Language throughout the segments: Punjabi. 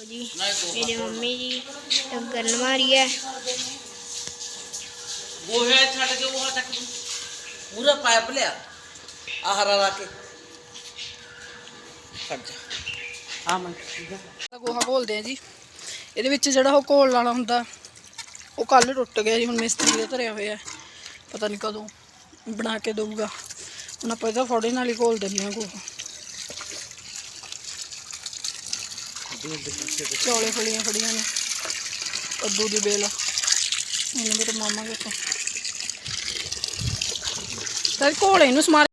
ਦੇਖੋ ਜੀ ਮੇਰੀ ਮੰਮੀ ਜੀ ਡੰਗਰ ਮਾਰੀ ਹੈ। ਗੋਹੇ ਛੱਡ ਕੇ ਉਹ ਤੱਕ ਪੂਰਾ ਪਾਈਪ ਲਿਆ। ਆਹ ਹਰਾ ਲਾ ਕੇ। ਕੱਢ ਜਾ। ਆ। ਮੈਂ ਗੋਹਾ ਘੋਲਦੇ ਆ ਜੀ। ਇਹਦੇ ਵਿੱਚ ਜਿਹੜਾ ਉਹ ਘੋਲ ਵਾਲਾ ਹੁੰਦਾ ਉਹ ਕੱਲ ਟੁੱਟ ਗਿਆ ਜੀ ਹੁਣ ਮਿਸਤਰੀ ਦਾ ਧਰਿਆ ਹੋਇਆ ਹੈ। ਪਤਾ ਨਹੀਂ ਕਦੋਂ ਬਣਾ ਕੇ ਦਊਗਾ। ਹੁਣ ਆਪਾਂ ਇਹਦਾ ਫੋੜੇ ਨਾਲ ਹੀ ਘੋਲ ਦਿੰਦੇ ਆ ਗੋਹਾ। ਚੌਲੇ ਫੜੀਆਂ ਫੜੀਆਂ ਨੇ। ਕੱਦੂ ਦੀ ਬੇਲ। ਇਹਨੂੰ ਮੇਰੇ ਮਾਮਾ ਕੇ ਤੋਂ ਤਾਂ ਘੋਲੇ ਇਹਨੂੰ ਸਮਾਰ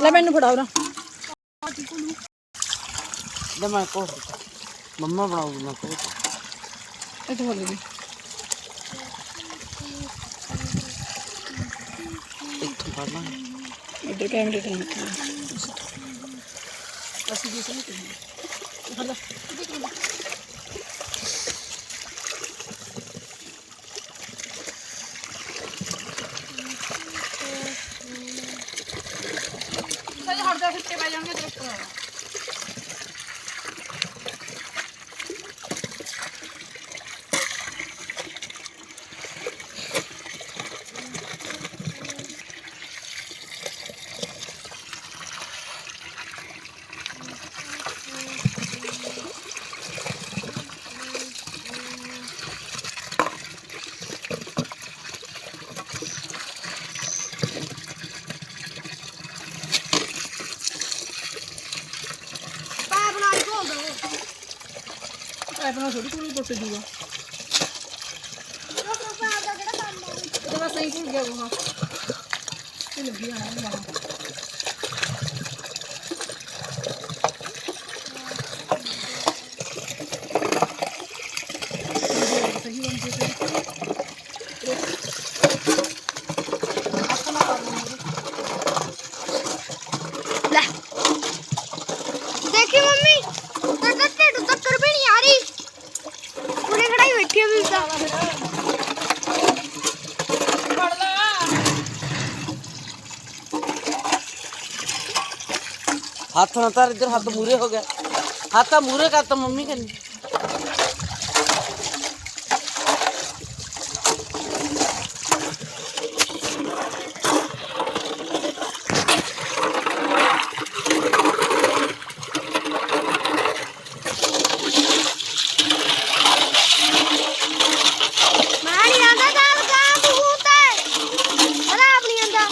ਲੈ ਮੈਨੂੰ ਫੜਾ ਉਰਾ ਲੈ ਮੈਂ ਕੋਹ ਮੰਮਾ ਬਣਾਉਗੀ ਮੈਂ ਕੋਹ ਇਹ ਤੋਂ ਲਈ ਇੱਥੋਂ ਫੜ ਲਾਂ ਇੱਧਰ ਕੈਮਰੇ ਤੇ ਨਹੀਂ ਅਸੀਂ ਵੀ ਸਹੀ ਕਰੀ ਫੜ ਐ ਬਣਾ ਥੋੜੀ ਥੋੜੀ ਟੁੱਟ ਜੂਗਾ। ਪਾਪ ਦਾ ਕਿਹੜਾ ਕੰਮ ਹੈ ਇਹਦੇ ਬਸ ਸਹੀ ਭੁੱਲ ਗਿਆ ਉਹ ਇਹ ਲੱਗੀ ਆਣਾ ਬਾਹਰ ਸਹੀ ਬਣ ਜੇ ਲੈ ਦੇਖੀ ਮੰਮੀ ਤਾਂ ਢਿੱਡ ਤੱਕਰ ਵੀ ਨਹੀਂ ਆ ਰਹੀ ਪੂਰੇ ਖੜਾਈ ਬੈਠੀ ਵੀ ਤਾਂ ਫੜ ਲਾ ਹੱਥ ਨਾ ਤਾਂ ਇੱਧਰ ਹੱਥ ਮੂਰੇ ਹੋ ਗਿਆ। ਹੱਥ ਆ ਮੂਰੇ ਕਰਤਾ ਮੰਮੀ ਕਹਿੰਦੀ ਮੈਂ ਨਹੀਂ ਆਂਦਾ ਤਾਂ ਕਾ ਬਹੁਤ ਹੈ ਅਰੇ ਆਪ ਨਹੀਂ ਆਂਦਾ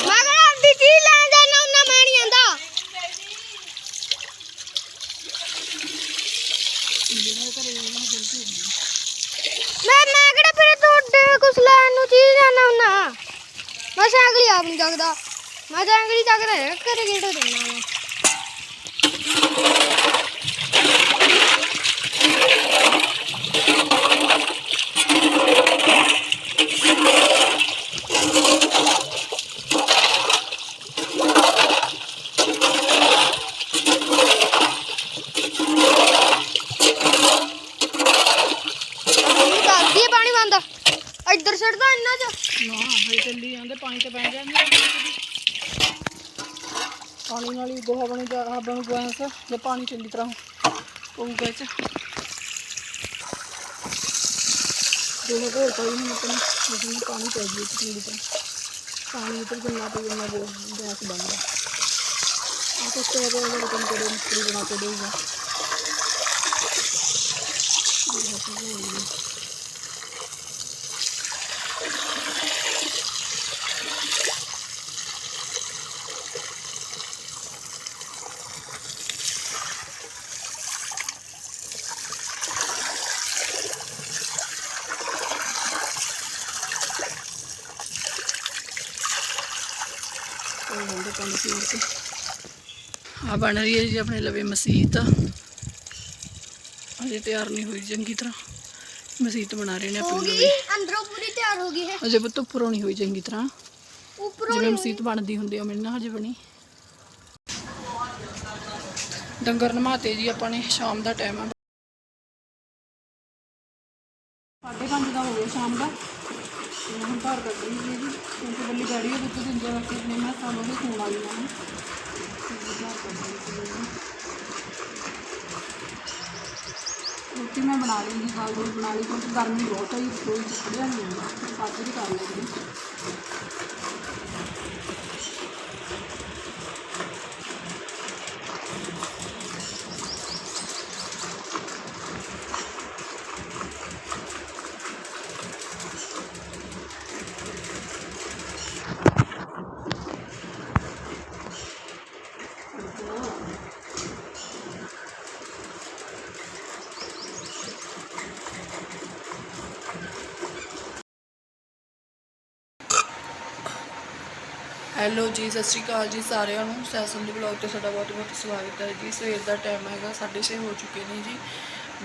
ਮੈਂ ਕਹਿੰਦਾ ਅੱਡੀ ਕੀ ਲੈਣ ਜਾਣਾ ਉਹਨਾਂ ਮੈਂ ਨਹੀਂ ਆਂਦਾ ਮੈਂ ਮੈਂ ਕਿਹੜਾ ਫਿਰ ਤੁਹਾਡੇ ਕੁਛ ਲੈਣ ਨੂੰ ਚੀਜ਼ ਜਾਣਾ ਹੁੰਨਾ ਮੈਂ ਸਾਈਕਲ ਆਪ ਨਹੀਂ ਚੱਕਦਾ। ਮੈਂ ਸਾਈਕਲ ਹੀ ਚੱਕਦਾ ਹੈ ਘਰੇ ਗੇਟ ਦਿੰਦਾ ਮੈਂ ਮੈਨੂੰ ਦੱਸਦੀ ਹੈ ਪਾਣੀ ਬੰਦ ਇੱਧਰ ਛੱਡਦਾ ਇੰਨਾ ਚ ਨਾ ਹਜੇ ਚੱਲੀ ਜਾਂਦੇ ਪਾਣੀ ਤੇ ਪੈ ਜਾਂਦੇ ਪਾਣੀ ਨਾਲ ਹੀ ਗੋਹਾ ਬਣ ਜਾ ਆ ਬਣ ਗਿਆ ਸਰ ਜੇ ਪਾਣੀ ਚੰਗੀ ਤਰ੍ਹਾਂ ਪਊਗਾ ਇਹ ਚ। ਦੋਨੋਂ ਘੋਲ ਪਾਈ ਹੁਣ ਆਪਣੀ ਜਿਵੇਂ ਪਾਣੀ ਪੈ ਗਿਆ ਚੰਗੀ ਤਰ੍ਹਾਂ। ਪਾਣੀ ਉੱਪਰ ਜਿੰਨਾ ਪਈ ਉਹਨਾਂ ਦੇ ਗੈਸ ਬਣਦਾ ਆ। ਤਾਂ ਸਟੇਰ ਦੇ ਜਿਹੜੇ ਕੰਮ ਕਰੇ ਮਿਸਤਰੀ ਬਣਾ ਕੇ ਦੇਊਗਾ ਉਹ ਹੁੰਦੇ ਪਾਣੀ ਪੀਣ ਤੇ ਆ ਬਣ ਰਹੀ ਹੈ ਜੀ ਆਪਣੇ ਲਵੇ ਮਸਜਿਦ ਅਜੇ ਤਿਆਰ ਨਹੀਂ ਹੋਈ ਚੰਗੀ ਤਰ੍ਹਾਂ। ਮਸਜਿਦ ਬਣਾ ਰਹੇ ਨੇ ਆਪਣੇ ਲਵੇ। ਅੰਦਰੋਂ ਪੂਰੀ ਤਿਆਰ ਹੋ ਗਈ ਹੈ। ਅਜੇ ਬੁੱਤ ਉੱਪਰੋਂ ਨਹੀਂ ਹੋਈ ਚੰਗੀ ਤਰ੍ਹਾਂ। ਉੱਪਰੋਂ ਜਿਵੇਂ ਮਸਜਿਦ ਬਣਦੀ ਹੁੰਦੀ ਆ ਮੇਰੇ ਨਾਲ ਹਜੇ ਬਣੀ। ਡੰਗਰ ਨਮਾਤੇ ਜੀ ਆਪਾਂ ਨੇ ਸ਼ਾਮ ਦਾ ਟਾਈਮ ਆ। ਸਾਢੇ ਪੰਜ ਦਾ ਹੋ ਗਿਆ ਸ਼ਾਮ ਦਾ। ਹੁਣ ਘਰ ਕੱਢ ਜੀ ਕਿਉਂਕਿ ਬੱਲੀ ਗਾੜੀ ਉਹ ਦੁੱਧ ਦਿੰਦੇ ਵਕਤ ਨੇ ਮੈਂ ਸਾਨੂੰ ਵੀ ਖੂਨ ਆ ਗਈਆਂ ਰੋਟੀ ਮੈਂ ਬਣਾ ਲਈ ਜੀ ਦਾਲ ਬਣਾ ਲਈ, ਕਿਉਂਕਿ ਗਰਮੀ ਬਹੁਤ ਹੈ ਰੋਈ ਚ ਖੜਿਆ ਨਹੀਂ ਹੁੰਦਾ ਵੀ ਕਰ ਲੈਂਦੀ ਹੈਲੋ ਜੀ, ਸਤਿ ਸ਼੍ਰੀ ਅਕਾਲ ਜੀ ਸਾਰਿਆਂ ਨੂੰ। ਸੈਸਨ ਦੇ ਬਲੌਗ ਤੇ ਸਾਡਾ ਬਹੁਤ ਬਹੁਤ ਸਵਾਗਤ ਹੈ ਜੀ। ਸਵੇਰ ਦਾ ਟਾਈਮ ਹੈਗਾ 6:30 ਹੋ ਚੁੱਕੇ ਨੇ ਜੀ।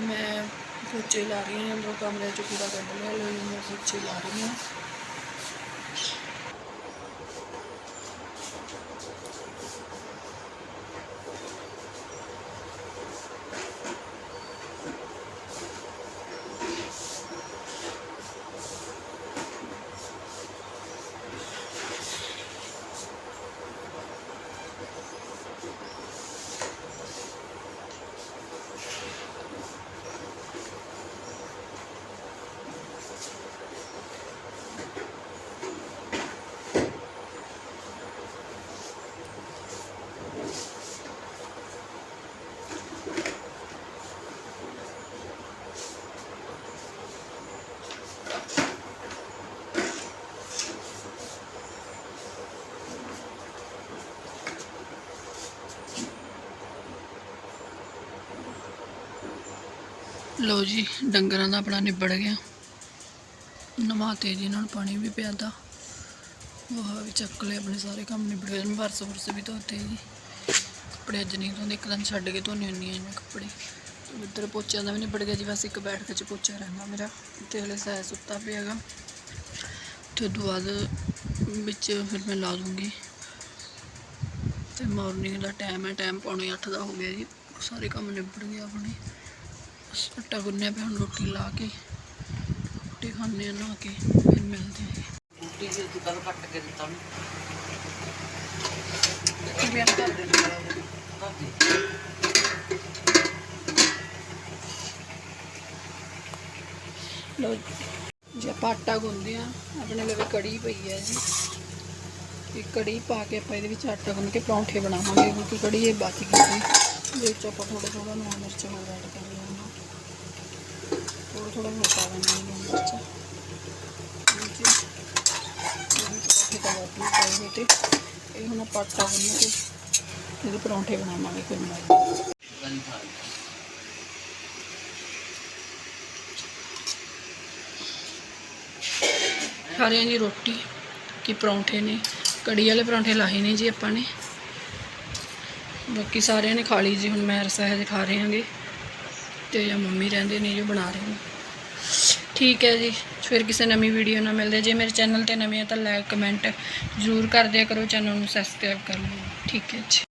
ਮੈਂ ਪੋਚੇ ਲਾ ਰਹੀ ਹਾਂ, ਅੰਦਰੋਂ ਕਮਰੇ ਚ ਕੂੜਾ ਕੱਢ ਲਿਆ ਲੋ ਮੈਂ ਪੋਚੇ ਲਾ ਰਹੀ ਹਾਂ। ਲੋ ਜੀ, ਡੰਗਰਾਂ ਦਾ ਆਪਣਾ ਨਿਬੜ ਗਿਆ। ਨਵਾਤੇ ਜੀ ਨਾਲ ਪਾਣੀ ਵੀ ਪਿਆਦਾ ਉਹ ਵੀ ਚੱਕ ਲਏ, ਆਪਣੇ ਸਾਰੇ ਕੰਮ ਨਿਬੜ ਗਏ। ਵਰਸ ਵਰਸ ਵੀ ਧੋਤੇ ਜੀ। ਕੱਪੜੇ ਅੱਜ ਨਹੀਂ ਧੋਂਦੇ, ਇੱਕ ਦਿਨ ਛੱਡ ਕੇ ਧੋਣੇ ਹੁੰਦੀਆਂ ਜੀ ਕੱਪੜੇ। ਇੱਧਰ ਪੋਚਿਆਂ ਦਾ ਵੀ ਨਿਬੜ ਗਿਆ ਜੀ, ਬਸ ਇੱਕ ਬੈਠਕ ਚ ਪੋਚਾ ਰਹਿੰਦਾ ਮੇਰਾ। ਤੇ ਹਲੇ ਸੈ ਸੁੱਤਾ ਪਿਆਗਾ ਤੇ ਉਦੋਂ ਬਾਅਦ ਵਿੱਚ ਫਿਰ ਮੈਂ ਲਾ ਦੂੰਗੀ। ਤੇ ਮਾਰਨਿੰਗ ਦਾ ਟਾਈਮ ਹੈ ਟਾਈਮ ਪੌਣੇ 8 ਦਾ ਹੋ ਗਿਆ ਜੀ। ਸਾਰੇ ਕੰਮ ਨਿਬੜ ਗਏ ਆਪਣੇ। ਬਸ ਆਟਾ ਗੁੰਨਿਆ ਪਿਆ ਹੁਣ ਰੋਟੀ ਲਾ ਕੇ ਰੋਟੀ ਖਾਣੇ ਨਹਾ ਕੇ ਫਿਰ ਮਿਲਦੇ ਆ ਬੂਟੀ ਦੀ ਤੂੰ ਕੱਲ ਕੱਟ ਕੇ ਦਿੱਤਾ ਉਹਨੂੰ। ਕਿਵੇਂ ਕਰ ਦੇਣਾ ਘਰ ਦੀ ਲੋ ਜੇ ਆਪਾਂ ਆਟਾ ਗੁੰਨਦੇ ਆ ਆਪਣੇ ਲਵੇ ਕੜੀ ਪਈ ਹੈ ਜੀ। ਇਹ ਕੜੀ ਪਾ ਕੇ ਆਪਾਂ ਇਹਦੇ ਵਿੱਚ ਆਟਾ ਗੁੰਨ ਕੇ ਪਰੌਂਠੇ ਬਣਾਵਾਂਗੇ ਕਿਉਂਕਿ ਕੜੀ ਇਹ ਬਚ ਗਈ ਸੀ। ਵਿੱਚ ਆਪਾਂ ਥੋੜਾ ਥੋੜਾ ਲੂਣ ਮਿਰਚ ਹੋਰ ਐਡ ਕਰ ਲੈਣਾ ਥੋੜਾ ਥੋੜਾ ਹੋਰ ਪਾ ਦੇਣਾ ਪਰੌਂਠੇ ਦਾ ਬਾਟੀ ਪਾਈ ਹੋਈ ਤੇ। ਇਹ ਹੁਣ ਆਪਾਂ ਆਟਾ ਗੁੰਨ ਕੇ ਇਹਦੇ ਪਰੌਂਠੇ ਬਣਾਵਾਂਗੇ ਫਿਰ ਮੈਂ ਕਦੀ ਖਾ ਜੀ ਰੋਟੀ ਕੀ ਪਰੌਂਠੇ ਨੇ, ਕੜੀ ਵਾਲੇ ਪਰੌਂਠੇ ਲਾਏ ਨੇ ਜੀ ਆਪਾਂ ਨੇ। ਬਾਕੀ ਸਾਰਿਆਂ ਨੇ ਖਾ ਲਈ ਜੀ, ਹੁਣ ਮੈਂ ਰਸਹਿਜ ਖਾ ਰਹੇ ਹਾਂਗੇ ਤੇ ਜਾਂ ਮੰਮੀ ਰਹਿੰਦੇ ਨੇ ਜੋ ਬਣਾ ਰਹੇ ਨੇ। ਠੀਕ ਹੈ ਜੀ। ਫਿਰ ਕਿਸੇ ਨਵੀਂ ਵੀਡੀਓ ਨਾਲ ਮਿਲਦੇ ਜੇ ਮੇਰੇ ਚੈਨਲ ਤੇ ਨਵੇਂ ਆ ਤਾਂ ਲਾਈਕ ਕਮੈਂਟ ਜ਼ਰੂਰ ਕਰ ਦਿਆ ਕਰੋ। ਚੈਨਲ ਨੂੰ ਸਬਸਕ੍ਰਾਈਬ ਕਰ ਲਓ। ਠੀਕ ਹੈ ਜੀ।